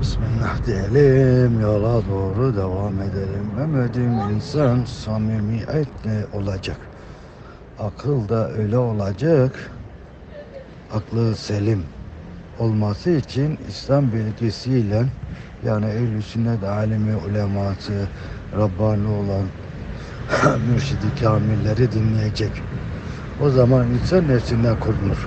Bismillah diyelim, yola doğru devam edelim. Ümidim insan samimiyetle olacak. Akıl da öyle olacak. Aklı selim olması için İslam bilgisiyle yani ehl-i sünnet alemi uleması, Rabbani olan mürşidi kamilleri dinleyecek. O zaman insan nefsinden korunur.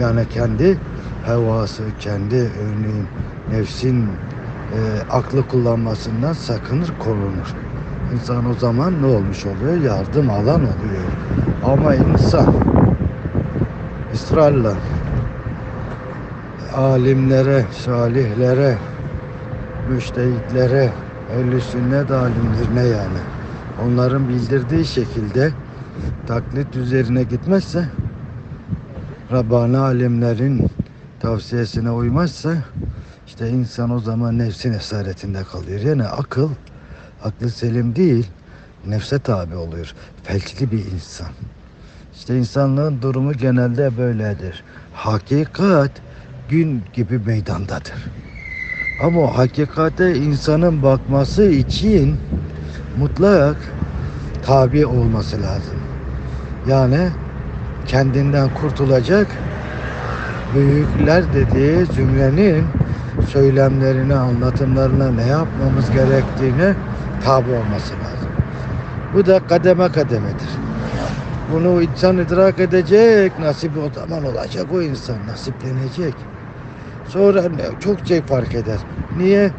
Yani kendi hevası, kendi örneğin nefsin e, aklı kullanmasından sakınır, korunur. İnsan o zaman ne olmuş oluyor? Yardım alan oluyor. Ama insan ısrarla alimlere, salihlere, müştehitlere, ehl sünnet alimlerine yani onların bildirdiği şekilde taklit üzerine gitmezse Rabbani alimlerin tavsiyesine uymazsa işte insan o zaman nefsin esaretinde kalıyor. Yani akıl, aklı selim değil, nefse tabi oluyor. Felçli bir insan. İşte insanlığın durumu genelde böyledir. Hakikat gün gibi meydandadır. Ama o hakikate insanın bakması için mutlak tabi olması lazım. Yani kendinden kurtulacak büyükler dediği cümlenin söylemlerine, anlatımlarına ne yapmamız gerektiğine tabi olması lazım. Bu da kademe kademedir. Bunu insan idrak edecek, nasip o zaman olacak o insan, nasiplenecek. Sonra çok şey fark eder. Niye?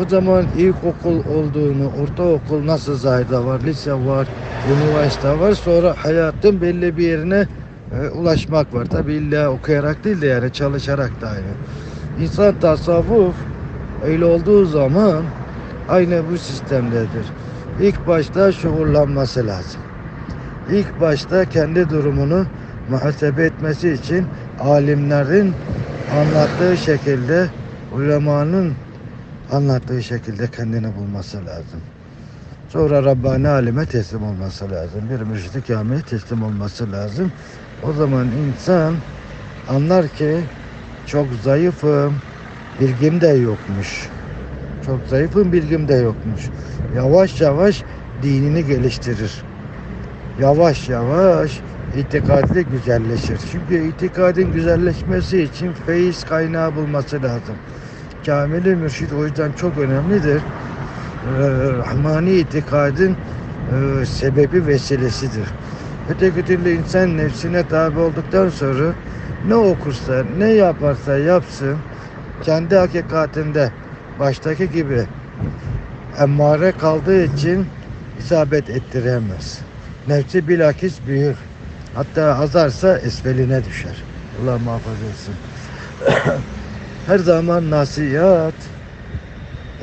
O zaman ilkokul olduğunu, ortaokul nasıl zahide var, lise var, üniversite var. Sonra hayatın belli bir yerine e, ulaşmak var. Tabi illa okuyarak değil de yani çalışarak da aynı. İnsan tasavvuf öyle olduğu zaman aynı bu sistemdedir. İlk başta şuurlanması lazım. İlk başta kendi durumunu muhasebe etmesi için alimlerin anlattığı şekilde, ulemanın anlattığı şekilde kendini bulması lazım. Sonra Rabbani alime teslim olması lazım. Bir mürşid-i teslim olması lazım. O zaman insan anlar ki çok zayıfım, bilgim de yokmuş. Çok zayıfım, bilgim de yokmuş. Yavaş yavaş dinini geliştirir. Yavaş yavaş itikadli güzelleşir. Çünkü itikadın güzelleşmesi için feyiz kaynağı bulması lazım. Kamili mürşid o yüzden çok önemlidir. Ee, Rahmani itikadın e, sebebi vesilesidir. Öteki türlü insan nefsine tabi olduktan sonra ne okursa, ne yaparsa yapsın, kendi hakikatinde baştaki gibi emmare kaldığı için isabet ettiremez. Nefsi bilakis büyür. Hatta azarsa esfeline düşer. Allah muhafaza etsin. Her zaman nasihat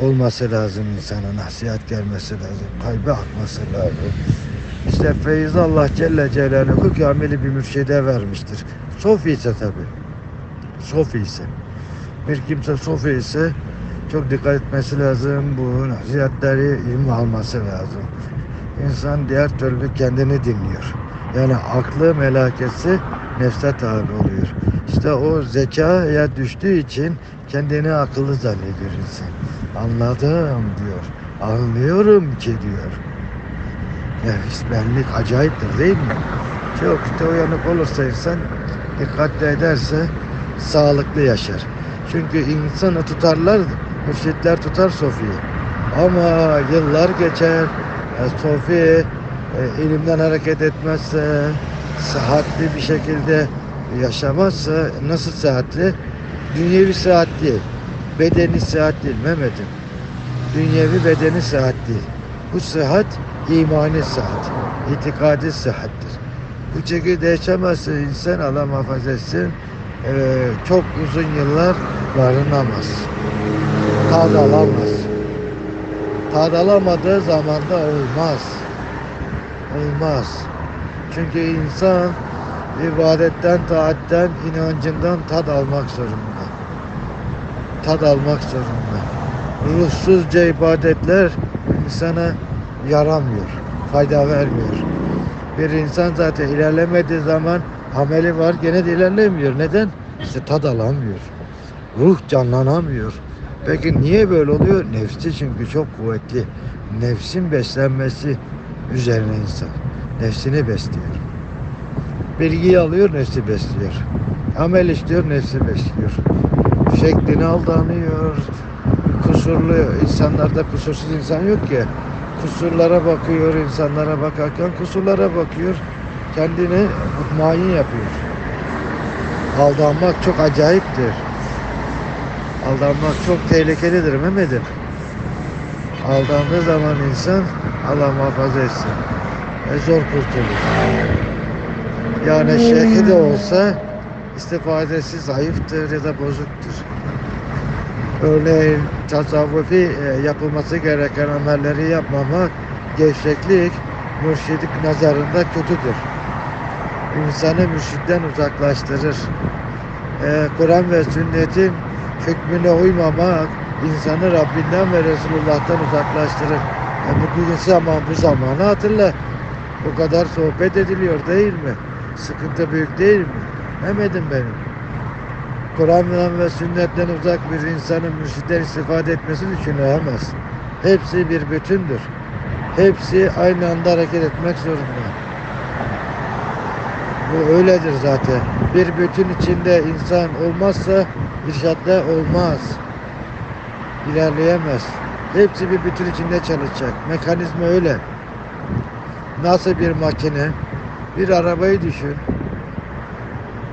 olması lazım insana. Nasihat gelmesi lazım. Kalbe akması lazım. İşte feyiz Allah Celle Celaluhu kamili bir mürşide vermiştir. Sofi ise tabi. Sofi ise. Bir kimse sofi ise çok dikkat etmesi lazım. Bu nasihatleri ilmi alması lazım. İnsan diğer türlü kendini dinliyor. Yani aklı melakesi nefse tabi oluyor. İşte o zekaya düştüğü için kendini akıllı zannediyor insan. Anladım diyor. Anlıyorum ki diyor. Yani benlik acayiptir değil mi? Çok işte uyanık olursa insan dikkatli ederse sağlıklı yaşar. Çünkü insanı tutarlar, mürşitler tutar Sofi'yi. Ama yıllar geçer, e, Sofi e, ilimden hareket etmezse, sıhhatli bir şekilde yaşamazsa, nasıl sıhhatli? Dünyevi sıhhat bedeni sıhhat değil Mehmet'im. Dünyevi bedeni sıhhat. Bu sıhhat imani sıhhat, itikadi sıhhattir. Bu şekilde yaşamazsa insan Allah muhafaza etsin, e, çok uzun yıllar barınamaz. Tad alamaz. Tad alamadığı zaman da olmaz. Olmaz. Çünkü insan ibadetten, taatten, inancından tad almak zorunda. Tad almak zorunda. Ruhsuzca ibadetler insana yaramıyor, fayda vermiyor. Bir insan zaten ilerlemediği zaman ameli var gene de ilerlemiyor. Neden? İşte tad alamıyor. Ruh canlanamıyor. Peki niye böyle oluyor? Nefsi çünkü çok kuvvetli. Nefsin beslenmesi üzerine insan. Nefsini besliyor. Bilgiyi alıyor, nefsi besliyor. Amel işliyor, nefsi besliyor. Şekline aldanıyor. Kusurlu insanlarda kusursuz insan yok ki. Kusurlara bakıyor, insanlara bakarken kusurlara bakıyor. Kendini mutmain yapıyor. Aldanmak çok acayiptir. Aldanmak çok tehlikelidir Mehmet'im. Aldandığı zaman insan Allah muhafaza etsin. E zor kurtulur. Yani şeyhi de olsa istifadesi zayıftır ya da bozuktur. Örneğin tasavvufi e, yapılması gereken amelleri yapmamak, gevşeklik mürşidik nazarında kötüdür. İnsanı mürşitten uzaklaştırır. E, Kur'an ve sünnetin hükmüne uymamak insanı Rabbinden ve Resulullah'tan uzaklaştırır. E, bugün zaman bu zamanı hatırla. O kadar sohbet ediliyor değil mi? Sıkıntı büyük değil mi? Mehmet'im benim. Kur'an'dan ve sünnetten uzak bir insanın mürşitten istifade etmesini düşünemez. Hepsi bir bütündür. Hepsi aynı anda hareket etmek zorunda. Bu öyledir zaten. Bir bütün içinde insan olmazsa irşatta olmaz. İlerleyemez. Hepsi bir bütün içinde çalışacak. Mekanizma öyle. Nasıl bir makine? Bir arabayı düşün.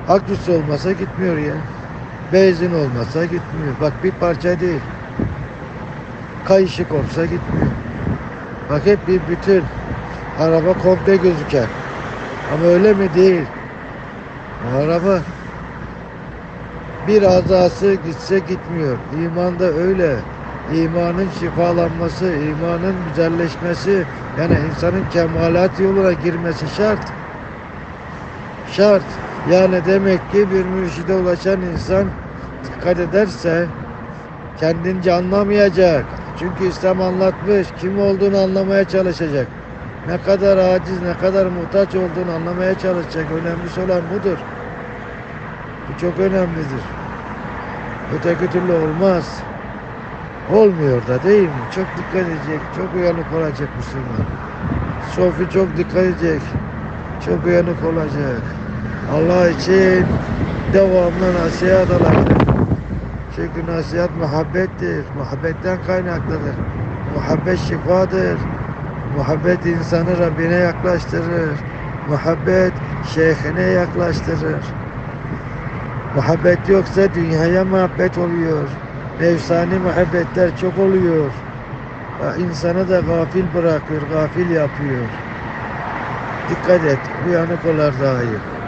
Aküsü olmasa gitmiyor ya. Benzin olmasa gitmiyor. Bak bir parça değil. Kayışık olsa gitmiyor. Bak hep bir bütün. Araba komple gözüker. Ama öyle mi değil. Araba bir azası gitse gitmiyor. İman da öyle. İmanın şifalanması, imanın güzelleşmesi, yani insanın kemalat yoluna girmesi şart. Şart. Yani demek ki bir mürşide ulaşan insan dikkat ederse kendince anlamayacak. Çünkü İslam anlatmış. Kim olduğunu anlamaya çalışacak. Ne kadar aciz, ne kadar muhtaç olduğunu anlamaya çalışacak. Önemlisi olan budur. Bu çok önemlidir. Öteki türlü olmaz. Olmuyor da değil mi? Çok dikkat edecek, çok uyanık olacak Müslüman. Sofi çok dikkat edecek, çok uyanık olacak. Allah için devamlı nasihat alacak. Çünkü nasihat muhabbettir, muhabbetten kaynaklıdır. Muhabbet şifadır. Muhabbet insanı Rabbine yaklaştırır. Muhabbet şeyhine yaklaştırır. Muhabbet yoksa dünyaya muhabbet oluyor. Nefsani muhabbetler çok oluyor. İnsanı da gafil bırakıyor, gafil yapıyor. Dikkat et, uyanık olar iyi.